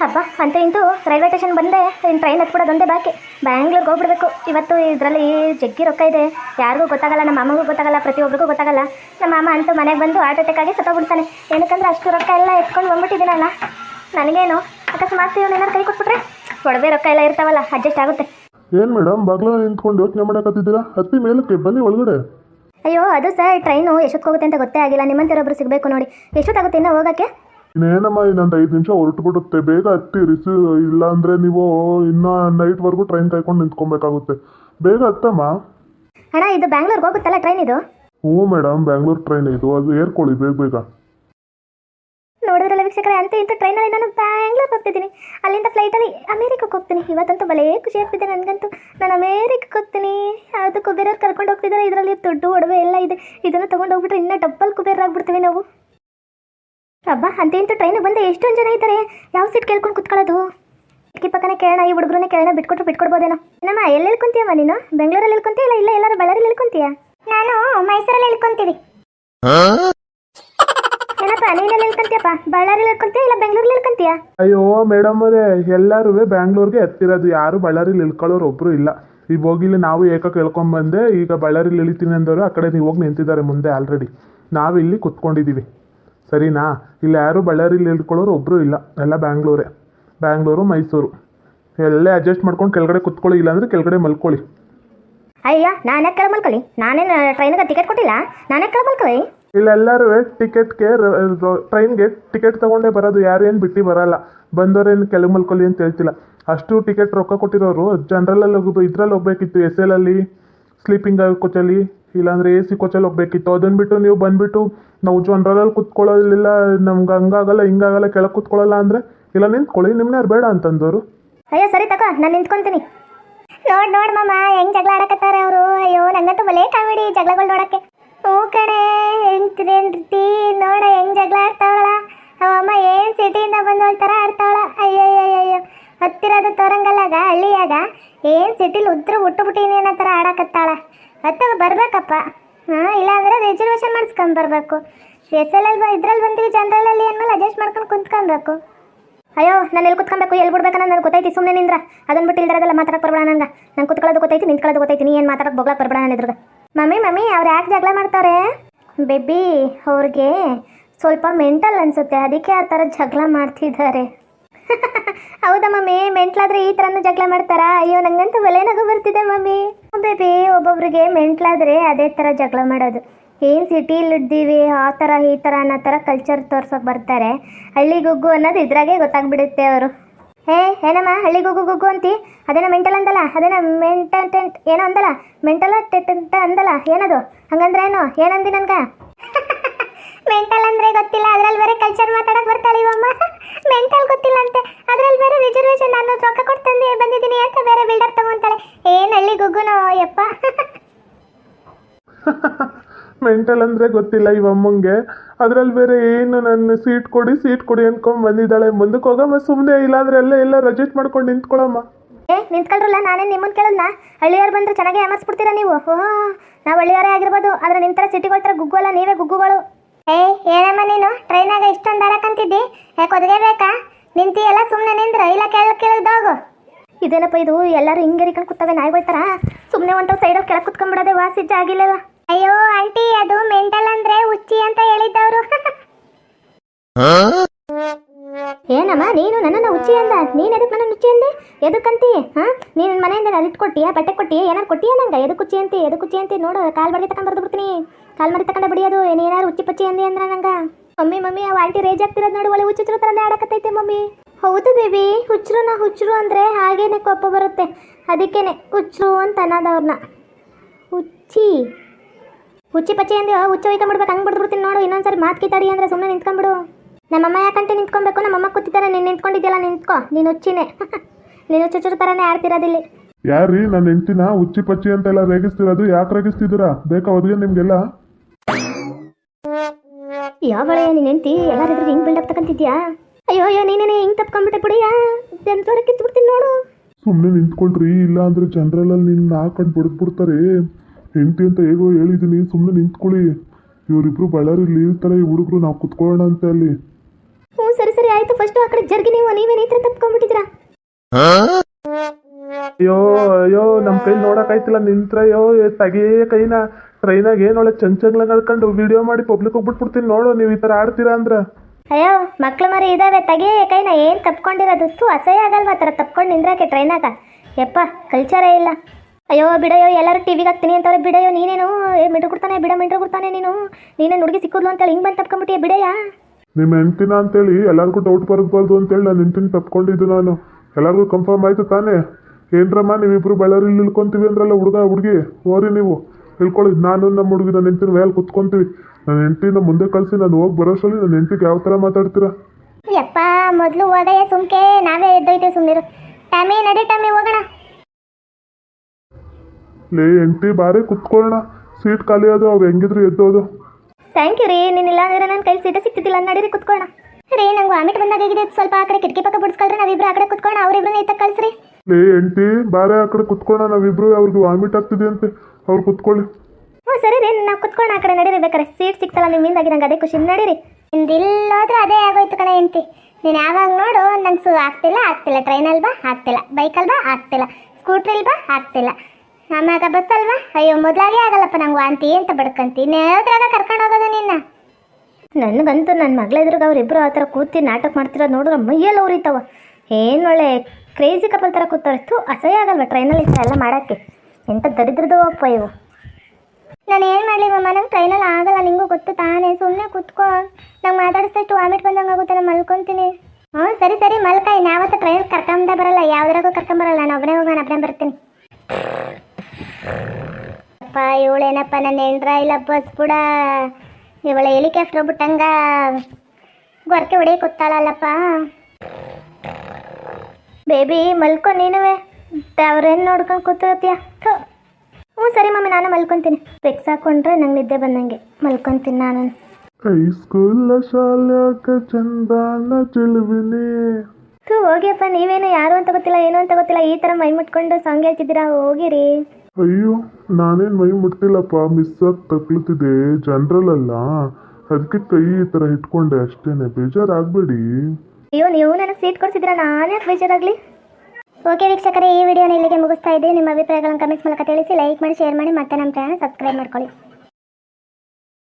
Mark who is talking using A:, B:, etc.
A: ಹಬ್ಬ ಅಂತ ಇಂತೂ ರೈಲ್ವೆ ಸ್ಟೇಷನ್ ಬಂದೆ ಇನ್ನು ಟ್ರೈನ್ ಹತ್ಬಿಡೋದು ಒಂದೇ ಬಾಕಿ. ಬ್ಯಾಂಗ್ಳೂರ್ಗೆ ಹೋಗ್ಬಿಡ್ಬೇಕು. ಇವತ್ತು ಇದರಲ್ಲಿ ಜಗ್ಗಿ ರೊಕ್ಕ ಇದೆ. ಯಾರಿಗೂ ಗೊತ್ತಾಗಲ್ಲ ನಮ್ಮ ಮಾಮಗೂ ಗೊತ್ತಾಗಲ್ಲ ಪ್ರತಿಯೊಬ್ಬರಿಗೂ ಗೊತ್ತಾಗಲ್ಲ. ನಮ್ಮ ಮಾಮ ಅಂತೂ ಮನೆಗೆ ಬಂದು ಹಾರ್ಟ್ ಅಟ್ಯಾಕ್ ಆಗಿ ಸತ್ತೋಗ್ಬಿಡ್ತಾನೆ. ಏನಕ್ಕಂದ್ರೆ ಅಷ್ಟು ರೊಕ್ಕ ಎಲ್ಲ ಎತ್ಕೊಂಡು ಬಂದ್ಬಿಟ್ಟಿದ್ದೀನಲ್ಲ. ನನಗೇನು? ಅಕಸ್ಮಾತ್ ಏನಾದ್ರು ಕೈ ಕೊಟ್ಬಿಟ್ರೆ? ಒಡವೆ ರೊಕ್ಕ ಎಲ್ಲ ಇರ್ತಾವಲ್ಲ ಅಡ್ಜಸ್ಟ್ ಆಗುತ್ತೆ.
B: ಏನು ಮೇಡಮ್ ಬಾಗ್ಲ ನಿಂತ್ಕೊಂಡು ಯೋಚನೆ ಮಾಡಕತ್ತಿದ್ದೀರಾ? ಹತ್ತಿ ಮೇಲಕ್ಕೆ ಬನ್ನಿ ಒಳಗಡೆ.
A: ಅಯ್ಯೋ ಅದು ಸರ್ ಟ್ರೈನು ಎಷ್ಟೊತ್ತು ಹೋಗುತ್ತೆ ಅಂತ ಗೊತ್ತೇ ಆಗಿಲ್ಲ. ನಿಮ್ಮಂತಿರೊಬ್ರು ಸಿಗಬೇಕು ನೋಡಿ. ಎಷ್ಟೊತ್ತಾಗುತ್ತೆ ಇನ್ನೂ ಹೋಗೋಕ್ಕೆ?
B: ಇನ್ನೇನಮ್ಮ ಇನ್ನೊಂದು ಐದು ನಿಮಿಷ ಹೊರಟುಬಿಡುತ್ತೆ. ಬೇಗ ಹತ್ತಿ ರಿಸೀವ್ ಇಲ್ಲ ಅಂದರೆ ನೀವು ಇನ್ನೂ ನೈಟ್ವರೆಗೂ ಟ್ರೈನ್ ಕಾಯ್ಕೊಂಡು ನಿಂತ್ಕೊಬೇಕಾಗುತ್ತೆ. ಬೇಗ ಹತ್ತಮ್ಮ.
A: ಅಣ್ಣ ಇದು ಬ್ಯಾಂಗ್ಳೂರ್ಗೆ ಹೋಗುತ್ತಲ್ಲ ಟ್ರೈನ್ ಇದು?
B: ಹ್ಞೂ ಮೇಡಮ್ ಬ್ಯಾಂಗ್ಳೂರ್ ಟ್ರೈನ್ ಇದು. ಅದು ಏರ್ಕೊಳ್ಳಿ ಬೇಗ ಬೇಗ.
A: ನೋಡಿದ್ರಲ್ಲ ವೀಕ್ಷಕರೇ ಅಂತ ಇಂತ ಟ್ರೈನಲ್ಲಿ ನಾನು ಬ್ಯಾಂಗ್ಳೂರ್ಗೆ ಹೋಗ್ತಿದ್ದೀನಿ. ಅಲ್ಲಿಂದ ಫ್ಲೈಟಲ್ಲಿ ಅಮೇರಿಕಕ್ಕೆ ಹೋಗ್ತೀನಿ. ಇವತ್ತಂತೂ ಭಲೇ ಖುಷಿ ಆಗ್ತಿದೆ ನನಗಂತೂ. ನಾನು ಅಮೇರಿಕಕ್ಕೆ ಹೋಗ್ತೀನಿ. ಅದು ಕುಬೇರವ್ರು ಕರ್ಕೊಂಡು ಹೋಗ್ತಿದ್ದಾರೆ ಇದರಲ್ಲಿ ದುಡ್ಡು ಒಡವೆ ಎಲ್ಲ ಇದೆ. ಇದನ್ನು ತೊಗೊಂಡು ಹೋಗ್ಬಿಟ್ರೆ ಇನ್ನೂ ಡಬ್ಬಲ್ ಕುಬೇರಾಗ್ಬಿಡ್ತೀವಿ ನಾವು. ಹಬ್ಬ ಅಂತ ಟ್ರೈನ್ ಟ್ರೈನಿಗೆ ಬಂದೆ ಎಷ್ಟೊಂದು ಜನ ಇದ್ದಾರೆ? ಯಾವ ಸೀಟ್ ಕೇಳ್ಕೊಂಡು ಕುತ್ಕೊಳ್ಳೋದು? ಕಿಟಕಿ ಪಕ್ಕನೇ ಕೇಳೋಣ ಈ ಹುಡುಗರನ್ನ ಕೇಳೋಣ ಬಿಟ್ಕೊಟ್ರು ಬಿಟ್ಕೊಡ್ಬೋದೇನೋ. ನಮ್ಮ ಎಲ್ಲಿ ಹೇಳ್ಕೊಂತೀಯಮ್ಮ ನೀನು? ಬೆಂಗಳೂರಲ್ಲಿ ಹೇಳ್ಕೊಂತೀಯ ಇಲ್ಲ ಇಲ್ಲ ಎಲ್ಲರೂ ಬಳ್ಳಾರಿ ಹೇಳ್ಕೊಂತೀಯ ನಾನು ಮೈಸೂರಲ್ಲಿ ಹೇಳ್ಕೊಂತೀವಿ ಏನಪ್ಪ ನೀನೆಲ್ಲಿ ಹೇಳ್ಕೊಂತೀಯಪ್ಪ ಬಳ್ಳಾರಿಲಿ ಹೇಳ್ಕೊಂತೀಯ ಇಲ್ಲ ಬೆಂಗಳೂರಲ್ಲಿ ಹೇಳ್ಕೊಂತೀಯ
B: ಅಯ್ಯೋ ಮೇಡಮ್ ಅವರೇ ಎಲ್ಲರೂ ಬ್ಯಾಂಗ್ಳೂರ್ಗೆ ಎತ್ತಿರೋದು ಯಾರು? ಬಳ್ಳಾರಿಲಿ ಇಳ್ಕೊಳ್ಳೋರು ಒಬ್ರು ಇಲ್ಲ. ಈಗ ಹೋಗಿಲ್ಲಿ ನಾವು ಏಕಕ್ಕೆ ಬಂದೆ ಈಗ ಬಳ್ಳಾರಿಲಿ ಇಳಿತೀನಿ ಅಂದವರು ಆ ಕಡೆ ನೀವು ಹೋಗಿ ನಿಂತಿದ್ದಾರೆ ಮುಂದೆ ಆಲ್ರೆಡಿ ನಾವಿಲ್ಲಿ ಕುತ್ಕೊಂಡಿದ್ದೀವಿ ಸರಿನಾ? ಇಲ್ಲಿ ಯಾರು ಬಳ್ಳಾರಿಲಿ ಇಳ್ಕೊಳ್ಳೋರು ಒಬ್ಬರು ಇಲ್ಲ. ಎಲ್ಲ ಬ್ಯಾಂಗ್ಳೂರೇ. ಬ್ಯಾಂಗ್ಳೂರು ಮೈಸೂರು. ಎಲ್ಲೇ ಅಡ್ಜಸ್ಟ್ ಮಾಡ್ಕೊಂಡು ಕೆಳಗಡೆ ಕುತ್ಕೊಳ್ಳಿ ಇಲ್ಲಾಂದರೆ ಕೆಳಗಡೆ ಮಲ್ಕೊಳ್ಳಿ.
A: ಅಯ್ಯ ನಾನೇ ಕೆಳ ಮಲ್ಕೊಳ್ಳಿ? ನಾನೇನು ಟ್ರೈನಿಗೆ ಟಿಕೆಟ್ ಕೊಟ್ಟಿಲ್ಲ? ನಾನೇ ಕೆಳ ಮಲ್ಕೊಳ್ಳಿ?
B: ಇಲ್ಲೆಲ್ಲರೂ ಟಿಕೆಟ್ಗೆ ಟ್ರೈನ್ಗೆ ಟಿಕೆಟ್ ತೊಗೊಂಡೇ ಬರೋದು ಯಾರು ಏನು ಬಿಟ್ಟು ಬರಲ್ಲ. ಬಂದವರೇನು ಕೆಳಗೆ ಮಲ್ಕೊಳ್ಳಿ ಅಂತ ಹೇಳ್ತಿಲ್ಲ. ಅಷ್ಟು ಟಿಕೆಟ್ ರೊಕ್ಕ ಕೊಟ್ಟಿರೋರು ಜನರಲಲ್ಲಿ ಹೋಗಿ ಇದ್ರಲ್ಲಿ ಹೋಗ್ಬೇಕಿತ್ತು ಎಸ್ ಎಲ್ ಅಲ್ಲಿ ಸ್ಲೀಪಿಂಗ್ ಕೋಚಲ್ಲಿ ಇಲ್ಲಾಂದ್ರೆ ಎ ಸಿ ಕೋಚಲ್ಲಿ ಹೋಗ್ಬೇಕಿತ್ತು. ಅದನ್ನ ಬಿಟ್ಟು ನೀವು ಬಂದ್ಬಿಟ್ಟು ನಾವು ಜನರಲಲ್ಲಿ ಕುತ್ಕೊಳ್ಳೋದಿಲ್ಲ, ನಮ್ಗೆ ಹಂಗಾಗಲ್ಲ, ಹಿಂಗಾಗಲ್ಲ ಕೆಳಗೆ ಕುತ್ಕೊಳ್ಳಲ್ಲ ಅಂದರೆ ಇಲ್ಲ, ನಿಂತ್ಕೊಳ್ಳಿ ನಿಮ್ಮನ್ನ ಬೇಡ ಅಂತಂದವರು.
A: ಅಯ್ಯೋ, ಸರಿ ತಕ, ನಾನು ನಿಂತ್ಕೊಂತೀನಿ. ನೋಡ್ ನೋಡ್ ಮಾಮ, ಹೆಂಗ್ ಜಗಳ ಆಡಕತ್ತಾರ ಅವರು. ಅಯ್ಯೋ, ನಂಗಂತೂ ಬಲೇ ಕಾಮಿಡಿ ಜಗಳಗಳು ನೋಡಕ್ಕೆ. ಹ್ಞೂ ಕಣೆ ಹೆಂಗ್ತಿ ನೋಡ ಹೆಂಗ್ ಜಗಳ ಆಡ್ತಾವಳ. ಅವಮ್ಮ ಏನ್ ಸಿಟಿಯಿಂದ ಬಂದವಳ ಥರ ಆಡ್ತಾವಳ. ಅಯ್ಯಯ್ಯಯ್ಯೋ ಹತ್ತಿರದ ತೋರಂಗಲ್ಲಾಗ, ಹಳ್ಳಿಯಾಗ ಏನ್ ಸಿಟಿಲಿ ಉದ್ರ ಬಿಟ್ಟು ಬಿಟ್ಟಿನಿ ಅನ್ನೋ ಥರ ಆಡಕತ್ತಾಳ. ಹತ್ತಾಗ ಬರಬೇಕಪ್ಪ. ಹಾಂ, ಇಲ್ಲಾಂದರೆ ರಿಸರ್ವೇಷನ್ ಮಾಡಿಸ್ಕೊಂಡ್ ಬರಬೇಕು. ಎಸ್ ಎಲ್ ಅಲ್ವಾ, ಇದ್ರಲ್ಲಿ ಬಂತೀವಿ ಜನರಲಲ್ಲಿ ಅಂದ್ಮೇಲೆ ಅಡ್ಜಸ್ಟ್ ಮಾಡ್ಕೊಂಡು ಕುಂತ್ಕೊಬೇಕು ಅಯ್ಯೋ, ನಾನು ಎಲ್ಲಿ ಕುತ್ಕೊಬೇಕು? ಎಲ್ಲಿ ಬಿಡ್ಬೇಕನ್ನ ನನಗೆ ಗೊತ್ತೈತಿ ಸುಮ್ಮನೆ ನಿಂದ್ರ. ಅದನ್ನ ಬಿಟ್ಟು ಇಲ್ದಿರೋದೆಲ್ಲ ಮಾತಾಡಕ್ಕೆ ಬರ್ಬೇಡ ನಂಗೆ. ನಂಗೆ ಕುತ್ಕೊಳ್ಳೋದು ಗೊತ್ತೈತಿ, ನಿಂತ್ಕೊಳ್ಳೋದು ಗೊತ್ತೈತಿ, ನೀ ಏನು ಮಾತಾಡಕ್ಕೆ ಬೋಗ್ಲಕ್ಕೆ ಬರ್ಬೇಡ ನನ್ನ ಮಮ್ಮಿ ಮಮ್ಮಿ, ಅವ್ರು ಯಾಕೆ ಜಗಳ ಮಾಡ್ತಾರೆ? ಬೇಬಿ, ಅವ್ರಿಗೆ ಸ್ವಲ್ಪ ಮೆಂಟಲ್ ಅನ್ಸುತ್ತೆ, ಅದಕ್ಕೆ ಆ ಥರ ಜಗಳ ಮಾಡ್ತಿದ್ದಾರೆ. ಹೌದಾ ಮಮ್ಮಿ? ಮೆಂಟ್ಲಾದ್ರೆ ಈ ಥರನೂ ಜಗಳ ಮಾಡ್ತಾರಾ? ಅಯ್ಯೋ, ನಂಗಂತೂ ನಗು ಬರ್ತಿದೆ ಮಮ್ಮಿ. ಬೇಬಿ ಒಬ್ಬೊಬ್ರಿಗೆ ಮೆಂಟ್ಲಾದ್ರೆ ಅದೇ ಥರ ಜಗಳ ಮಾಡೋದು. ಏನು ಸಿಟಿಲಿ ಇದ್ದೀವಿ ಆ ಥರ ಈ ಥರ ಅನ್ನೋ ಥರ ಕಲ್ಚರ್ ತೋರ್ಸೋಕೆ ಬರ್ತಾರೆ. ಹಳ್ಳಿ ಗುಗ್ಗು ಅನ್ನೋದು ಇದ್ರಾಗೆ ಗೊತ್ತಾಗ್ಬಿಡುತ್ತೆ ಅವರು. ಹೇ, ಏನಮ್ಮ? ಹಳ್ಳಿ ಗುಗ್ಗು ಗುಗ್ಗು ಅಂತಿ? ಅದೇನೋ ಮೆಂಟಲ್ ಅಂದಲ್ಲ? ಅದೇನೋ ಮೆಂಟೆಂಟ್ ಏನೋ ಅಂದಲ್ಲ? ಮೆಂಟಲ್ ಅಂತ ಅಂದಲ್ಲ? ಏನದು? ಹಂಗಂದ್ರೆ ಏನು? ಏನಂದಿ ನನ್ಗೆ? ಮೆಂಟಲ್ ಅಂದ್ರೆ ಗೊತ್ತಿಲ್ಲ ಅದ್ರಲ್ಲಿ ಬರೀ ಕಲ್ಚರ್ ಮಾತಾಡಕ್ ಬರ್ತಾಳೆ ಇವಮ್ಮ ಮೆಂಟಲ್ ಗೊತ್ತಿಲ್ಲ ಅಂತೆ ಅದ್ರಲ್ಲಿ ಬೇರೆ ರಿಸರ್ವೇಶನ್ ನಾನು ರೊಕ್ಕ ಕೊಟ್ಟು ತಂದು ಬಂದಿದ್ದೀನಿ ಅಂತ ಬೇರೆ ಬಿಲ್ಡರ್ ತಗೊಂತಾಳೆ. ಏನ್ ಹಳ್ಳಿ ಗುಗ್ಗುನೋ ಯಪ್ಪ.
B: ಮೆಂಟಲ್ ಅಂದರೆ ಗೊತ್ತಿಲ್ಲ ಇವಮ್ಮಂಗೆ ಅದ್ರಲ್ಲಿ ಬೇರೆ ಏನು ನನ್ನ ಸೀಟ್ ಕೊಡಿ ಸೀಟ್ ಕೊಡಿ ಅನ್ಕೊಂಡ್ ಬಂದಿದ್ದಾಳೆ. ಮುಂದಕ್ಕೆ ಹೋಗಮ್ಮ ಸುಮ್ಮನೆ ಇಲ್ಲಾಂದ್ರೆ ಎಲ್ಲ ಎಲ್ಲ ರಜೆಟ್ ಮಾಡ್ಕೊಂಡು ನಿಂತ್ಕೊಳ್ಳಮ್ಮ
A: ಏ ನಿಂತ್ಕೊಳ್ರಲ್ಲ ನಾನೇ ನಿಮ್ಮನ್ನು ಕೇಳಲ್ಲ ಹಳ್ಳಿಯವ್ರು ಬಂದ್ರೆ ಚೆನ್ನಾಗಿ ಅಮಸ್ಬಿಡ್ತೀರಾ ನೀವು? ಓಹೋ ನಾವು ಹಳ್ಳಿಯವರೇ ಆಗಿರ್ಬೋದು ಆದರೆ ನಿಮ್ಮ ಥರ ಸಿಟಿಗಳ ಥರ ಗುಗ್ಗು ಅಲ್ಲ ನೀವೇ ಗುಗ್ಗುಗಳು. ಏ ಏನಮ್ಮ ನೀನು? ಟ್ರೈನಾಗ ಇಷ್ಟೊಂದು ಆಡಕಂತಿದ್ದಿ ಯಾಕೆ ಒದಗೇ ಬೇಕಾ? ನಿಂತಿಯಲ್ಲ ಸುಮ್ಮನೆ ನಿಂದ್ರ? ಇಲ್ಲ ಕೆಳ ಕೆಳಗ್ದೋಗು ಇದೇನಪ್ಪ ಇದು? ಎಲ್ಲರೂ ಹಿಂಗೇರಿಕೊಂಡು ಕೂತವೆ ನಾಯಿಗಳ ಥರ ಸುಮ್ಮನೆ ಒಂದು ಸೈಡ್ ಕೆಳಗೆ ಕುತ್ಕೊಂಡ್ಬಿಡೋದೆ ವಾಸಿಜ್ಜ ಆಗಿಲ್ಲಲ್ಲ. ಅಯ್ಯೋ ಆಂಟಿ ಅದು ಮೆಂಟಲ್ ಅಂದ್ರೆ ಹುಚ್ಚಿ ಅಂತ ಹೇಳಿದ್ದವರು. ಏನಮ್ಮ ನೀನು ನನ್ನನ್ನು ಹುಚ್ಚಿ ಅಂದ. ನೀನು ಎದಕ್ಕೆ ನನ್ನ ಹುಚ್ಚಿ ಅಂದೆ? ಎದಕ್ಕಂತಿ? ಹಾಂ? ನೀನು ಮನೆಯಿಂದ ಅದು ಕೊಟ್ಟಿಯಾ ಬಟ್ಟೆ ಕೊಟ್ಟಿಯಾ ಏನಾರು ಕೊಟ್ಟಿಯಾ ನಂಗೆ? ಎದಕ್ಕೆ ಹುಚ್ಚಿ ಅಂತಿ? ಎದಕ್ಕೆ ಹುಚ್ಚಿ ಅಂತಿ? ನೋಡು, ಕಾಲು ಬಡಿ ತಗೊಂಡು ಬರ್ದು ಬಿಡ್ತೀನಿ. ಕಾಲು ಮರಿ ತಗೊಂಡು ಬಿಡಿಯೋದು ಏನಾರು ಹುಚ್ಚಿ ಪಚ್ಚಿ ಅಂದಿ ಅಂದ್ರೆ ನಂಗೆ. ಮಮ್ಮಿ ಮಮ್ಮಿ, ಆ ಆಂಟಿ ರೇಜ್ ಆಗ್ತಿರೋದು ನೋಡು, ಒಳ್ಳೆ ಹುಚ್ಚು ಥರನೇ ಆಡಕತ್ತೈತೆ ಮಮ್ಮಿ. ಹೌದು ಬೇಬಿ ಹುಚ್ಚರುನ ಹುಚ್ಚರು ಅಂದರೆ ಹಾಗೇನೆ ಕೋಪ ಬರುತ್ತೆ. ಅದಕ್ಕೇನೆ ಹುಚ್ಚರು ಅಂತ ಅನ್ನೋದವ್ರನ್ನ ಹುಚ್ಚಿ. ಹುಚ್ಚಿ ಪಚ್ಚಿ ಅಂದಿ ಹುಚ್ಚ ಒಯ್ಕೊಂಡ್ಬಿಡ್ಬೇಕು ಹಂಗೆ ಬಿಡ್ಬಿಡ್ತೀನಿ ನೋಡು. ಇನ್ನೊಂದ್ಸರಿ ಮಾತು ಕಿತ್ತಾಡಿ ಅಂದ್ರೆ ಸುಮ್ಮನೆ ನಿಂತ್ಕೊಂಡ್ಬಿಡು. ನಮ್ಮಮ್ಮ ಯಾಕಂತೆ ನಿಂತ್ಕೊಬೇಕು? ನಮ್ಮಮ್ಮ ಕೂತಿದ್ದಾರೆ. ನೀನು ನಿಂತ್ಕೊಂಡಿದ್ಯಲ್ಲ ನಿಂತ್ಕೋ. ನೀನು ಹುಚ್ಚಿನೇ. ನೀನು ಹುಚ್ಚುಚ್ಚರ ಥರನೇ ಆಡ್ತಿರೋದಿಲ್ಲಿ.
B: ಯಾರ್ರೀ? ನನ್ನ ಹೆಂಡ್ತಿನ ಉಚ್ಚಿ ಪಚ್ಚಿ ಅಂತೆಲ್ಲ ರೇಗಿಸ್ತಿರೋದು ಯಾಕೆ ರೇಗಿಸ್ತಿದ್ದೀರಾ? ಬೇಕಾ ಒದಗೆ ನಿಮಗೆಲ್ಲ?
A: ಯಾವಳೆ ನೀನು ಹೆಂಡ್ತಿ? ಎಲ್ಲರಿದ್ರೆ ಹಿಂಗೆ ಬಿಲ್ಡಪ್ ತಗೊಂತಿದ್ಯಾ? ಅಯ್ಯೋ ಅಯ್ಯೋ ನೀನೇನೆ ಹಿಂಗೆ ತಪ್ಕೊಂಬಿಟ್ಟೆ ಬಿಡಿಯಾ ಜಂತೋರ ಕಿತ್ಬಿಡ್ತೀನಿ ನೋಡು.
B: ಸುಮ್ಮನೆ ನಿಂತ್ಕೊಂಡ್ರಿ ಇಲ್ಲ ಅಂದ್ರೆ ಜನರಲಲ್ಲಿ ನಿನ್ನ ಹಾಕೊಂಡು ಬಿಡ್ತಾರೆ ಹೆಂಡತಿ ಅಂತ ಹೇಗೋ ಹೇಳಿದ್ದೀನಿ ಸುಮ್ಮನೆ ನಿಂತ್ಕೊಳ್ಳಿ. ಇವರಿಬ್ರು ಬಳ್ಳಾರಿಲಿ ಇರ್ತಾರೆ ಈ ಹುಡುಗರು ನಾವು ಕುತ್ಕೊಳ್ಳೋಣ ಅಂತ ಅಲ್ಲಿ.
A: ಫಸ್ಟ್ ಆ ಕಡೆ ಜರ್ಗಿ ನೀವು ನೀವೇ ಈ ಥರ ತಪ್ಕೊಂಡ್ಬಿಟ್ಟಿದ್ದೀರಾ?
B: ಅಯ್ಯೋ ಅಯ್ಯೋ ನಮ್ ಕೈ ನೋಡಕ್ಕಾಯ್ತಿಲ್ಲ ನಿಂತ್ರ ಅಯ್ಯೋ ತಗೇ ಕೈನ ಟ್ರೈನಾಗ ಏನ್ ಒಳ್ಳೆ ಚಂಚಂಗ್ಲ ನಡ್ಕೊಂಡು ವಿಡಿಯೋ ಮಾಡಿ ಪಬ್ಲಿಕ್ ಹೋಗ್ಬಿಟ್ಬಿಡ್ತೀನಿ ನೋಡು ನೀವು ಈ ತರ ಆಡ್ತೀರಾ ಅಂದ್ರ.
A: ಅಯ್ಯೋ ಮಕ್ಳು ಮರಿ ಇದಾವೆ ತಗೇ ಕೈನ ಏನ್ ತಪ್ಕೊಂಡಿರೋದು? ಅಷ್ಟು ಅಸಹ್ಯ ಆಗಲ್ವಾ ತರ ಥರ ತಪ್ಕೊಂಡು ನಿಂದ್ರಾಕೆ ಟ್ರೈನಾಗ? ಯಪ್ಪ ಕಲ್ಚರೇ ಇಲ್ಲ. ಅಯ್ಯೋ ಬಿಡಯ್ಯೋ ಎಲ್ಲರೂ ಟಿವಿಗೆ ಹಾಕ್ತೀನಿ ಅಂತವ್ರೆ ಬಿಡಯ್ಯೋ ನೀನೇನು ಏ ಮಿಟ್ರು ಕೊಡ್ತಾನೆ ಬಿಡ ಮಿಟ್ರು ಕೊಡ್ತಾನೆ ನೀನು ನೀನೇ ಹುಡುಗಿ ಸಿಕ್ಕಿದ್ಲು ಅಂತೇಳಿ ಹಿಂಗೆ ಬಂದು ತಪ್ಕೊಂಡ್ಬಿಟ್ಟಿಯ ಬಿಡಯ್ಯ?
B: ನಿಮ್ಮ ಹೆಂಡ್ತಿನ ಅಂತೇಳಿ ಎಲ್ಲರಿಗೂ ಡೌಟ್ ಬರಬಾರ್ದು ಅಂತೇಳಿ ನಾನು ಹೆಂಡ್ತಿನ ತಪ್ಕೊಂಡಿದ್ದು ನಾನು. ಎಲ್ಲರಿಗೂ ಕನ್ಫರ್ಮ್ ಆಯ್ತು ತಾನೇ. ಏನ್ರಮ್ಮ ನೀವಿಬ್ರು ಬಳ್ಳಾರಿ ಇಳ್ಕೊಂತೀವಿ ಅಂದ್ರಲ್ಲ ಹುಡುಗ ಹುಡುಗಿ? ಹೋರಿ ನೀವು. ಇಳ್ಕೊಳ್ಳಿ ನಾನು ನಮ್ಮ ಹುಡುಗಿ ನನ್ನ ಹೆಂಡ್ತಿನ ಮೇಲೆ ಕುತ್ಕೊಂತೀವಿ. ನನ್ನ ಹೆಂಡ್ತಿನ ಮುಂದೆ ಕಳಿಸಿ ನಾನು ಹೋಗಿ ಬರೋಷ್ಟರಲ್ಲಿ ನನ್ನ ಹೆಂಡ್ತಿಗೆ ಯಾವ ಥರ ಮಾತಾಡ್ತೀರಾ?
A: ಯಪ್ಪ ಮೊದಲು ಸುಮ್ಕೆ ನಾವೇ ಎದ್ದೋಯ್ತೇವೆ ಸುಮ್ಮನಿರು ಟಮಿ ನಡಿ ಟಮಿ ಹೋಗೋಣ.
B: ಲೇ ಹೆಂಡ್ತಿ ಬಾರಿ ಕುತ್ಕೊಳ್ಳೋಣ. ಸೀಟ್ ಖಾಲಿ ಅದು ಅವು ಹೆಂಗಿದ್ರು ಎದ್ದೋದು.
A: ಥ್ಯಾಂಕ್ ಯು ರೀ. ನೀನಿಲ್ಲ ಅಂದ್ರೆ ನನ್ನ ಕೈ ಸೀಟ ಸಿಗ್ತಿದ್ದಿಲ್ಲ. ನಡೀರಿ ಕುತ್ಕೋಣ ರೀ ನಂಗೆ ವಾಮಿಟ್ ಬಂದಾಗಿದೆ ಸ್ವಲ್ಪ ಆ ಕಡೆ ಕಿಟಕಿ ಪಕ್ಕ ಬಿಡಿಸ್ಕೊಳ್ರಿ. ನಾವಿಬ್ರು ಆ ಕಡೆ ಕುತ್ಕೋಣ ಅವ್ರಿಬ್ರು ಇತ್ತ ಕಳ್ಸ್ರಿ.
B: ಲೇ ಎಂಟಿ ಬಾರೆ ಆ ಕಡೆ ಕುತ್ಕೊಳ್ಳೋಣ ನಾವಿಬ್ರು ಅವ್ರಿಗೆ ವಾಮಿಟ್ ಆಗ್ತಿದೆ ಅಂತ. ಅವ್ರು ಕುತ್ಕೊಳ್ಳಿ.
A: ಹ್ಞೂ ಸರಿ ರೀ. ನಾವು ಕುತ್ಕೋಣ ಆ ಕಡೆ. ನಡೀರಿ ಬೇಕಾರೆ. ಸೀಟ್ ಸಿಕ್ತಲ್ಲ ನಿಮ್ಮಿಂದಾಗಿ ನಂಗೆ ಅದೇ ಖುಷಿ. ನಡೀರಿ. ನಿಂದಿಲ್ಲೋದ್ರೆ ಅದೇ ಆಗೋಯ್ತು ಕಣೆ ಎಂತಿ ನೀನು ಯಾವಾಗ ನೋಡು ನಂಗೆ ಸು ಆಗ್ತಿಲ್ಲ ಆಗ್ತಿಲ್ಲ. ಟ್ರೈನಲ್ಲಿ ಬಾ ಆಗ್ತಿಲ್ಲ. ಬೈಕಲ್ಲಿ ಬಾ ಆಗ್ತಿಲ್ಲ. ಸ್ಕೂಟ್ರಲ್ಲಿ ಬಾ ಆಗ್ತಿಲ್ಲ. ಆಮ್ಯಾಗ ಬಸ್ ಅಲ್ವಾ ಅಯ್ಯೋ ಮೊದಲಾಗೆ ಆಗಲ್ಲಪ್ಪ ನಂಗೆ ವಾಂತಿ ಅಂತ ಬಡ್ಕಂತಿ. ನೇದ್ರಾಗ ಕರ್ಕೊಂಡು ಹೋಗೋದು ನಿನ್ನ? ನನಗಂತೂ ನನ್ನ ಮಗಳ ಎದುರುಗ ಅವರಿಬ್ಬರು ಆ ಥರ ಕೂತಿ ನಾಟಕ ಮಾಡ್ತಿರೋದು ನೋಡಿದ್ರೆ ಮೈಯಲ್ಲಿ ಉರಿತಾವ ಏನು ಒಳ್ಳೆ ಕ್ರೇಜಿ ಕಪಲ್ ಥರ ಕೂತವ್ರೆ. ಥೂ ಅಸಹ್ಯ ಆಗಲ್ವ ಟ್ರೈನಲ್ಲಿ ಈ ಥರ ಎಲ್ಲ ಮಾಡೋಕ್ಕೆ? ಎಂಥ ದರಿದ್ರದವಪ್ಪ ಇವು? ನಾನು ಏನು ಮಾಡಲಿ ಮಮ್ಮ ನಂಗೆ ಟ್ರೈನಲ್ಲಿ ಆಗಲ್ಲ ನಿಂಗೂ ಗೊತ್ತು ತಾನೇ. ಸುಮ್ಮನೆ ಕೂತ್ಕೋ. ನಂಗೆ ಮಾತಾಡಿಸ್ದಷ್ಟು ವಾಮಿಟ್ ಬಂದಂಗೆ ಆಗುತ್ತೆ ನಾನು ಮಲ್ಕೊತೀನಿ. ಹ್ಞೂ ಸರಿ ಸರಿ ಮಲ್ಕ ನಾವತ್ತು ಟ್ರೈನಲ್ಲಿ ಕರ್ಕೊಂಬಂದೇ ಬರೋಲ್ಲ ಯಾವ್ದ್ರಾಗೂ ಕರ್ಕೊಂಬರಲ್ಲ. ನಾನು ಒಬ್ಬನೇ ಹೋಗೋಣ ಒಬ್ಬನೇ ಬರ್ತೀನಿ. ಅಪ್ಪ ಇವಳೇನಪ್ಪ ನನ್ನ ಹೆಂಡ್ರ ಇಲ್ಲ ಬಸ್ ಬಿಡ. ಇವಳ ಹೆಲಿಕಾಪ್ಟರ್ ಬಿಟ್ಟಂಗ ಗೊರಕೆ ಹೊಡಿ ಕೂತಾಳಲ್ಲಪ್ಪ. ಬೇಬಿ ಮಲ್ಕೊ ನೀನುವೆ. ಅವ್ರೇನು ನೋಡ್ಕೊಂಡು ಕೂತಿರತ್ತೀಯ ಥು. ಹ್ಞೂ ಸರಿ ಮಮ್ಮಿ ನಾನು ಮಲ್ಕೊತೀನಿ. ಬೆಕ್ಸ್ ಹಾಕೊಂಡ್ರೆ ನಂಗೆ ನಿದ್ದೆ ಬಂದಂಗೆ. ಮಲ್ಕೊತೀನಿ ನಾನು.
B: ಹೈಸ್ಕೂಲ ಶಾಲ್ಯಾಕ ಚಂದಾನ ತಿಳಿವಿನಿ
A: ಥೂ ಹೋಗಿಯಪ್ಪ ನೀವೇನು ಯಾರು ಅಂತ ಗೊತ್ತಿಲ್ಲ ಏನು ಅಂತ ಗೊತ್ತಿಲ್ಲ ಈ ಥರ ಮೈ ಮುಟ್ಕೊಂಡು ಸಾಂಗ್ ಹೇಳ್ತಿದ್ದೀರಾ? ಹೋಗಿರಿ.
B: ಅಯ್ಯೋ, ನಾನೇನು ಮೈ ಮುಟ್ತಿಲ್ಲಪ್ಪ ಮಿಸ್ ಆಗಿ ಜನರಲ್ ಅಲ್ಲ. ಅದಕ್ಕೆ ಕೈ ಈ ಥರ ಇಟ್ಕೊಂಡೆ ಅಷ್ಟೇನೆ. ಬೇಜಾರಾಗಬೇಡಿ.
A: ಅಯ್ಯೋ, ನೀವು ನನಗೆ ಸೀಟ್ ಕೊಡ್ಸಿದ್ದೀರಾ? ನಾನೇ ಯಾಕೆ ಬೇಜಾರಾಗಲಿ? ಓಕೆ ವೀಕ್ಷಕರೇ, ಈ ವಿಡಿಯೋನ ಇಲ್ಲಿಗೆ ಮುಗಿಸ್ತಾ ಇದ್ದೀವಿ ನಿಮ್ಮ ಅಭಿಪ್ರಾಯಗಳನ್ನು ಕಮೆಂಟ್ಸ್ ಮೂಲಕ ತಿಳಿಸಿ ಲೈಕ್ ಮಾಡಿ ಶೇರ್ ಮಾಡಿ, ಮತ್ತೆ ನಮ್ಮ ಚಾನಲ್ ಸಬ್ಸ್ಕ್ರೈಬ್ ಮಾಡ್ಕೊಳ್ಳಿ.